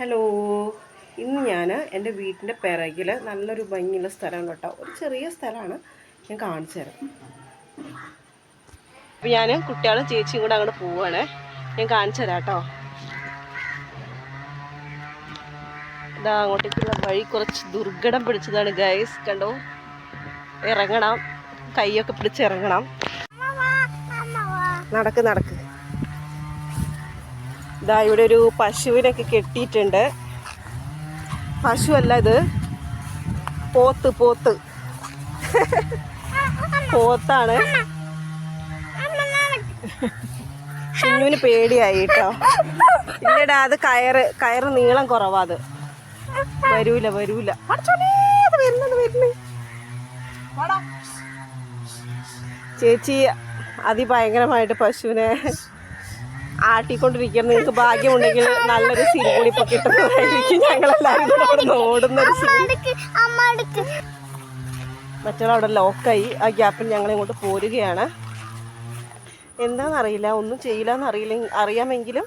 Hello ഇന്ന് ഞാൻ എന്റെ വീട്ടിന്റെ പിറകിൽ നല്ലൊരു ഭംഗിയുള്ള സ്ഥലമാണ് കേട്ടോ. ഒരു ചെറിയ സ്ഥലമാണ്. ഞാൻ കാണിച്ചു തരാം. അപ്പം ഞാൻ കുട്ടികളും ചേച്ചിയും കൂടെ അങ്ങോട്ട് പോവുകയാണ് ഞാൻ കാണിച്ചു തരാം കേട്ടോ. ഇതാ അങ്ങോട്ടേക്കുള്ള വഴി കുറച്ച് ദുർഘടം പിടിച്ചതാണ് ഗൈസ് കണ്ടോ? ഇറങ്ങണം. കൈയൊക്കെ പിടിച്ച് ഇറങ്ങണം. നടക്ക് നടക്ക്. ഇതാ ഇവിടെ ഒരു പശുവിനൊക്കെ കെട്ടിയിട്ടുണ്ട്. പശുവല്ല ഇത്. പോത്ത് പോത്ത്. പോത്താണ്. ചിന്നുവിന് പേടിയായി കേട്ടോ ഇല്ലടാ അത് കയറ് കയറ് നീളം കുറവാ അത്. വരൂല വരൂല. ചേച്ചി അതിഭയങ്കരമായിട്ട് പശുവിനെ ആട്ടിക്കൊണ്ടിരിക്കുന്ന നിങ്ങൾക്ക് ഭാഗ്യമുണ്ടെങ്കിൽ നല്ലൊരു ഇപ്പൊ കിട്ടുന്നതായിരിക്കും. ഞങ്ങളെല്ലാവരും കൂടെ അവിടെ നിന്ന് ഓടുന്നൊരു മറ്റുള്ള അവിടെ ലോക്കായി. ആ ഗ്യാപ്പിൽ ഞങ്ങൾ ഇങ്ങോട്ട് പോരുകയാണ്. എന്താണെന്നറിയില്ല ഒന്നും ചെയ്യില്ല എന്നറിയില്ല അറിയാമെങ്കിലും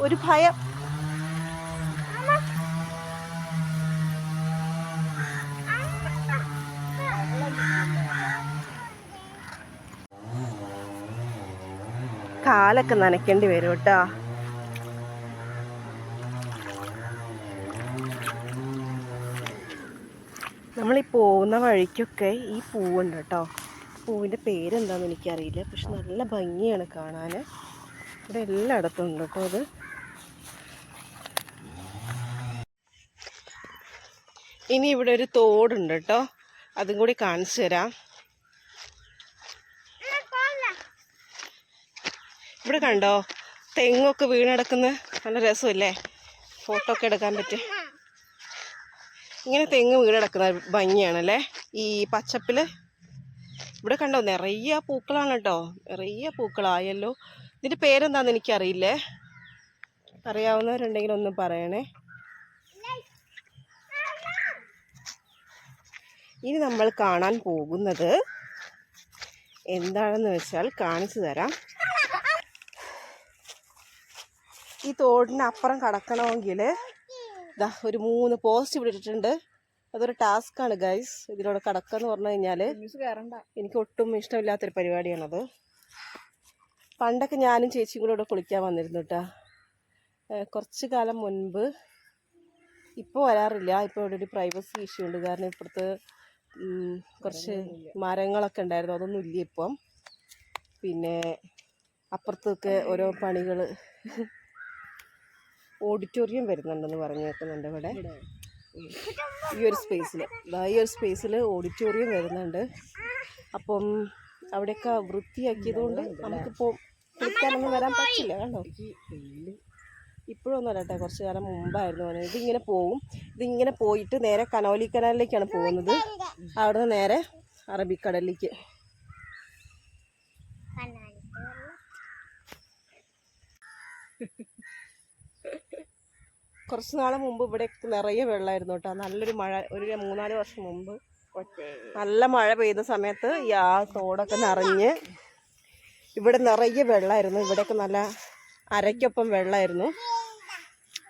ഒരു ഭയം. കാലൊക്കെ നനയ്ക്കേണ്ടി വരും കേട്ടോ. നമ്മൾ ഈ പോകുന്ന വഴിക്കൊക്കെ ഈ പൂവുണ്ട് കേട്ടോ. പൂവിന്റെ പേരെന്താണെന്ന് എനിക്കറിയില്ല. പക്ഷെ നല്ല ഭംഗിയാണ് കാണാൻ ഇവിടെ എല്ലായിടത്തും ഉണ്ട് കേട്ടോ അത് ഇനി ഇവിടെ ഒരു തോടുണ്ട് കേട്ടോ. അതും കൂടി കാണിച്ചു തരാം. ഇവിടെ കണ്ടോ? തെങ്ങൊക്കെ വീണടക്കുന്ന. നല്ല രസമല്ലേ? ഫോട്ടോ ഒക്കെ എടുക്കാൻ പറ്റും ഇങ്ങനെ തെങ്ങ് വീണടക്കുന്ന ഭംഗിയാണല്ലേ? ഈ പച്ചപ്പിൽ ഇവിടെ കണ്ടോ? നിറയെ പൂക്കളാണ് കേട്ടോ. നിറയെ പൂക്കളായല്ലോ. ഇതിന്റെ പേരെന്താന്ന് എനിക്കറിയില്ലേ? അറിയാവുന്നവരുണ്ടെങ്കിൽ ഒന്ന് പറയണേ. ഇനി നമ്മൾ കാണാൻ പോകുന്നത് എന്താണെന്ന് വെച്ചാൽ കാണിച്ചു തരാം. ഈ തോടിന് അപ്പുറം കടക്കണമെങ്കിൽ ഇതാ ഒരു മൂന്ന് പോസ്റ്റ് ഇവിടെ ഇട്ടിട്ടുണ്ട്. അതൊരു ആണ് ഗൈസ് ഇതിലൂടെ കടക്കുക എന്ന് പറഞ്ഞു കഴിഞ്ഞാൽ എനിക്ക് ഒട്ടും ഇഷ്ടമില്ലാത്തൊരു പരിപാടിയാണത്. പണ്ടൊക്കെ ഞാനും ചേച്ചിയും കൂടെ ഇവിടെ കുളിക്കാൻ വന്നിരുന്നു കേട്ടോ കുറച്ച് കാലം മുൻപ് ഇപ്പോൾ വരാറില്ല. ഇപ്പോൾ ഇവിടെ ഒരു പ്രൈവസി ഇഷ്യൂ ഉണ്ട്. കാരണം ഇപ്പുറത്ത് കുറച്ച് മരങ്ങളൊക്കെ ഉണ്ടായിരുന്നു. അതൊന്നും ഇല്ല ഇപ്പം. പിന്നെ അപ്പുറത്തൊക്കെ ഓരോ പണികൾ ഓഡിറ്റോറിയം വരുന്നുണ്ടെന്ന് പറഞ്ഞു കേൾക്കുന്നുണ്ട് ഇവിടെ. ഈ ഒരു സ്പേസിൽ ഈ ഒരു സ്പേസിൽ ഓഡിറ്റോറിയം വരുന്നുണ്ട്. അപ്പം അവിടെയൊക്കെ വൃത്തിയാക്കിയതുകൊണ്ട് നമുക്കിപ്പോൾ കുളിക്കാനൊന്നും വരാൻ പറ്റില്ല കണ്ടോ? ഇപ്പോഴൊന്നും അല്ലട്ടെ കുറച്ച് കാലം മുമ്പായിരുന്നു പറഞ്ഞത് ഇതിങ്ങനെ പോവും. ഇതിങ്ങനെ പോയിട്ട് നേരെ കനോലി കനാലിലേക്കാണ് പോകുന്നത്. അവിടുന്ന് നേരെ അറബിക്കടലിലേക്ക്. കുറച്ച് നാൾ മുമ്പ് ഇവിടെ നിറയെ വെള്ളമായിരുന്നു കേട്ടോ. നല്ലൊരു മഴ ഒരു മൂന്നാൽ വർഷം മുമ്പ്. നല്ല മഴ പെയ്ത സമയത്ത് ഈ ആ തോടൊക്കെ നിറഞ്ഞ് ഇവിടെ നിറയെ വെള്ളമായിരുന്നു ഇവിടെയൊക്കെ നല്ല അരയ്ക്കൊപ്പം വെള്ളമായിരുന്നു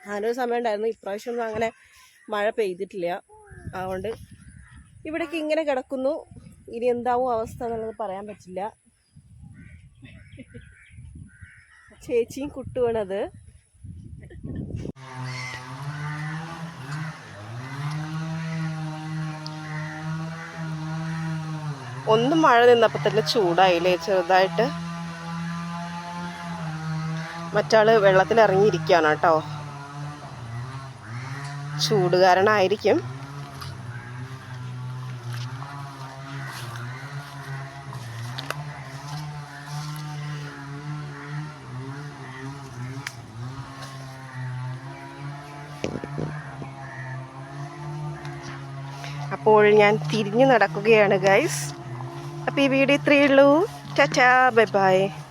അങ്ങനൊരു സമയം ഉണ്ടായിരുന്നു. ഇപ്രാവശ്യം ഒന്നും അങ്ങനെ മഴ പെയ്തിട്ടില്ല. അതുകൊണ്ട് ഇവിടേക്ക് ഇങ്ങനെ കിടക്കുന്നു. ഇനി എന്താവും അവസ്ഥ എന്നുള്ളത് പറയാൻ പറ്റില്ല. ചേച്ചിയും കുട്ടുവാണത്. ഒന്നും മഴ നിന്നപ്പോൾ തന്നെ ചൂടായില്ലേ ചെറുതായിട്ട്. മറ്റാൾ വെള്ളത്തിൽ ഇറങ്ങിയിരിക്കുകയാണ് കേട്ടോ. ചൂട് കാരണമായിരിക്കും അപ്പോൾ ഞാൻ തിരിഞ്ഞു നടക്കുകയാണ് ഗൈസ് അപ്പോൾ ഈ വീഡിയോ ഇത്രയേ ഉള്ളൂ. ചാ ബൈ ബൈ.